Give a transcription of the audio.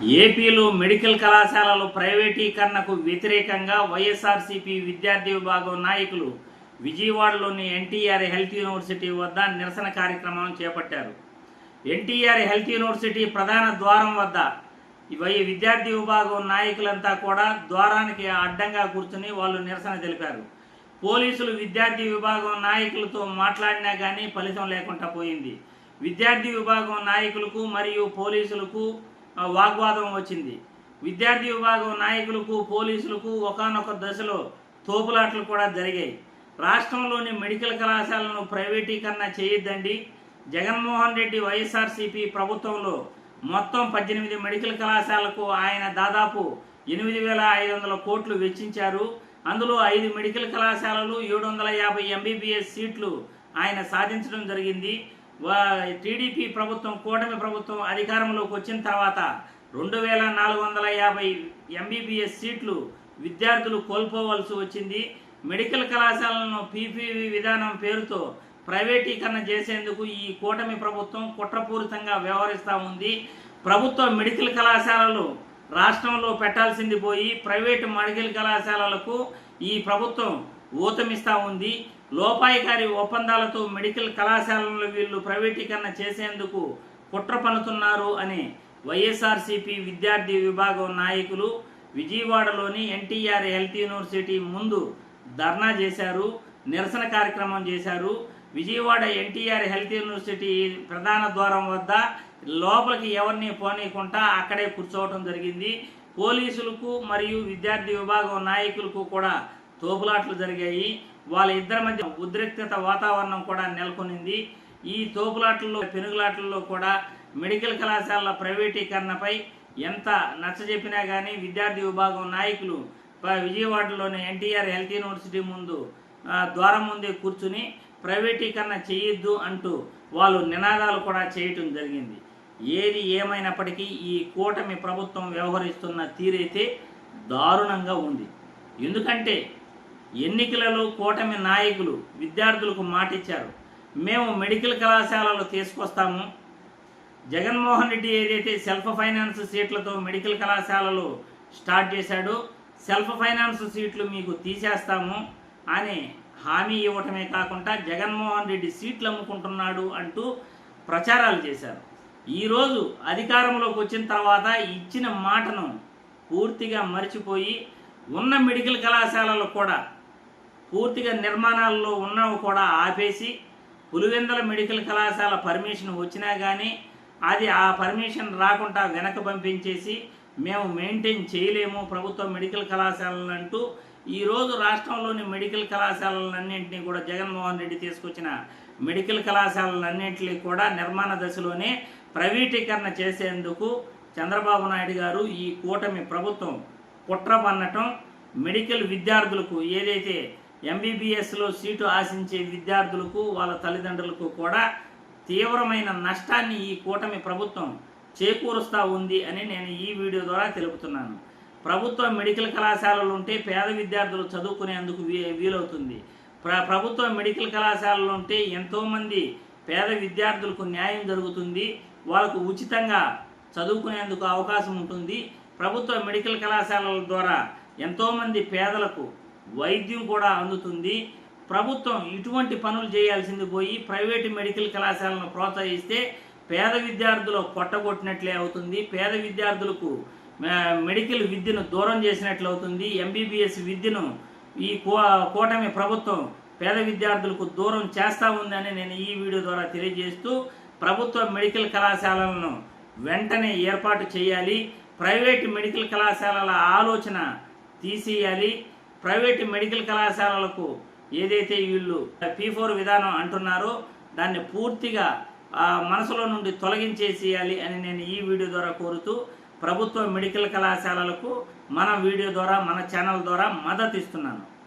ఏపీలో మెడికల్ కళాశాలలు ప్రైవేటీకరణకు వ్యతిరేకంగా వైఎస్ఆర్సీపీ విద్యార్థి విభాగం నాయకులు విజయవాడలోని ఎన్టీఆర్ హెల్త్ యూనివర్సిటీ వద్ద నిరసన కార్యక్రమం చేపట్టారు. ఎన్టీఆర్ హెల్త్ యూనివర్సిటీ ప్రధాన ద్వారం వద్ద వై విద్యార్థి విభాగం నాయకులంతా కూడా ద్వారానికి అడ్డంగా కూర్చుని వాళ్ళు నిరసన తెలిపారు. పోలీసులు విద్యార్థి విభాగం నాయకులతో మాట్లాడినా కానీ ఫలితం లేకుండా పోయింది. విద్యార్థి విభాగం నాయకులకు మరియు పోలీసులకు వాగ్వాదం వచ్చింది. విద్యార్థి విభాగం నాయకులకు పోలీసులకు ఒకానొక దశలో తోపులాట్లు కూడా జరిగాయి. రాష్ట్రంలోని మెడికల్ కళాశాలను ప్రైవేటీకరణ చేయొద్దండి. జగన్మోహన్ రెడ్డి వైఎస్ఆర్సీపీ ప్రభుత్వంలో మొత్తం పద్దెనిమిది మెడికల్ కళాశాలకు ఆయన దాదాపు ఎనిమిది వేల ఐదు వందల కోట్లు వెచ్చించారు. అందులో ఐదు మెడికల్ కళాశాలలు ఏడు వందల యాభై ఎంబీబీఎస్ సీట్లు ఆయన సాధించడం జరిగింది. టీడీపీ ప్రభుత్వం కూటమి ప్రభుత్వం అధికారంలోకి వచ్చిన తర్వాత రెండు వేల నాలుగు వందల యాభై ఎంబీబీఎస్ సీట్లు విద్యార్థులు కోల్పోవలసి వచ్చింది. మెడికల్ కళాశాలను పీపీవి విధానం పేరుతో ప్రైవేటీకరణ చేసేందుకు ఈ కూటమి ప్రభుత్వం కుట్రపూరితంగా వ్యవహరిస్తూ ఉంది. ప్రభుత్వ మెడికల్ కళాశాలలు రాష్ట్రంలో పెట్టాల్సింది పోయి ప్రైవేటు మెడికల్ కళాశాలలకు ఈ ప్రభుత్వం ఊతమిస్తూ ఉంది. లోపాయికారి ఒప్పందాలతో మెడికల్ కళాశాలను వీళ్ళు ప్రైవేటీకరణ చేసేందుకు కుట్ర పన్నుతున్నారు అని వైఎస్ఆర్సీపీ విద్యార్థి విభాగం నాయకులు విజయవాడలోని ఎన్టీఆర్ హెల్త్ యూనివర్సిటీ ముందు ధర్నా చేశారు నిరసన కార్యక్రమం చేశారు. విజయవాడ ఎన్టీఆర్ హెల్త్ యూనివర్సిటీ ప్రధాన ద్వారం వద్ద లోపలికి ఎవరిని పోనీయకుండా అక్కడే కూర్చోవడం జరిగింది. పోలీసులకు మరియు విద్యార్థి విభాగం నాయకులకు కూడా తోపులాట్లు జరిగాయి. వాళ్ళ ఇద్దరి మధ్య ఉద్రిక్తత వాతావరణం కూడా నెలకొనింది. ఈ తోపులాట్లలో పెనుగులాట్లలో కూడా మెడికల్ కళాశాలల ప్రైవేటీకరణపై ఎంత నచ్చజెప్పినా కానీ విద్యార్థి విభాగం నాయకులు విజయవాడలోని ఎన్టీఆర్ హెల్త్ యూనివర్సిటీ ముందు ద్వారం ముందే కూర్చుని ప్రైవేటీకరణ చేయొద్దు అంటూ వాళ్ళు నినాదాలు కూడా చేయటం జరిగింది. ఏది ఏమైనప్పటికీ ఈ కూటమి ప్రభుత్వం వ్యవహరిస్తున్న తీరైతే దారుణంగా ఉంది. ఎందుకంటే ఎన్నికలలో కూటమి నాయకులు విద్యార్థులకు మాటిచ్చారు. మేము మెడికల్ కళాశాలలు తీసుకొస్తాము. జగన్మోహన్ రెడ్డి ఏదైతే సెల్ఫ్ ఫైనాన్స్ సీట్లతో మెడికల్ కళాశాలలు స్టార్ట్ చేశాడో సెల్ఫ్ ఫైనాన్స్ సీట్లు మీకు తీసేస్తాము అని హామీ ఇవ్వటమే కాకుండా జగన్మోహన్ రెడ్డి సీట్లు అమ్ముకుంటున్నాడు అంటూ ప్రచారాలు చేశారు. ఈరోజు అధికారంలోకి వచ్చిన తర్వాత ఇచ్చిన మాటను పూర్తిగా మర్చిపోయి ఉన్న మెడికల్ కళాశాలలు కూడా పూర్తిగా నిర్మాణాల్లో ఉన్నవి కూడా ఆపేసి పులివెందల మెడికల్ కళాశాల పర్మిషన్ వచ్చినా కానీ అది ఆ పర్మిషన్ రాకుండా వెనక పంపించేసి మేము మెయింటైన్ చేయలేము ప్రభుత్వ మెడికల్ కళాశాలను అంటూ ఈరోజు రాష్ట్రంలోని మెడికల్ కళాశాలలన్నింటినీ కూడా జగన్మోహన్ రెడ్డి తీసుకొచ్చిన మెడికల్ కళాశాలలన్నింటినీ కూడా నిర్మాణ దశలోనే ప్రైవేటీకరణ చేసేందుకు చంద్రబాబు నాయుడు గారు ఈ కూటమి ప్రభుత్వం కుట్ర పన్నటం మెడికల్ విద్యార్థులకు ఏదైతే ఎంబీబీఎస్లో సీటు ఆశించే విద్యార్థులకు వాళ్ళ తల్లిదండ్రులకు కూడా తీవ్రమైన నష్టాన్ని ఈ కూటమి ప్రభుత్వం చేకూరుస్తూ ఉంది అని నేను ఈ వీడియో ద్వారా తెలుపుతున్నాను. ప్రభుత్వ మెడికల్ కళాశాలలు ఉంటే పేద విద్యార్థులు చదువుకునేందుకు వీ వీలవుతుంది. ప్ర ప్రభుత్వ మెడికల్ కళాశాలలు ఉంటే ఎంతోమంది పేద విద్యార్థులకు న్యాయం జరుగుతుంది. వాళ్ళకు ఉచితంగా చదువుకునేందుకు అవకాశం ఉంటుంది. ప్రభుత్వ మెడికల్ కళాశాలల ద్వారా ఎంతోమంది పేదలకు వైద్యం కూడా అందుతుంది. ప్రభుత్వం ఇటువంటి పనులు చేయాల్సింది పోయి ప్రైవేటు మెడికల్ కళాశాలను ప్రోత్సహిస్తే పేద విద్యార్థులు కొట్టగొట్టినట్లే అవుతుంది. పేద విద్యార్థులకు మెడికల్ విద్యను దూరం చేసినట్లు అవుతుంది. ఎంబీబీఎస్ విద్యను ఈ కూటమి ప్రభుత్వం పేద విద్యార్థులకు దూరం చేస్తూ ఉందని నేను ఈ వీడియో ద్వారా తెలియజేస్తూ ప్రభుత్వ మెడికల్ కళాశాలలను వెంటనే ఏర్పాటు చేయాలి. ప్రైవేట్ మెడికల్ కళాశాలల ఆలోచన తీసేయాలి. ప్రైవేట్ మెడికల్ కళాశాలలకు ఏదైతే వీళ్ళు పీ ఫోర్ విధానం అంటున్నారో దాన్ని పూర్తిగా ఆ, మనసులో నుండి తొలగించేసేయాలి అని నేను ఈ వీడియో ద్వారా కోరుతూ ప్రభుత్వ మెడికల్ కళాశాలలకు మన వీడియో ద్వారా మన ఛానల్ ద్వారా మద్దతు ఇస్తున్నాను.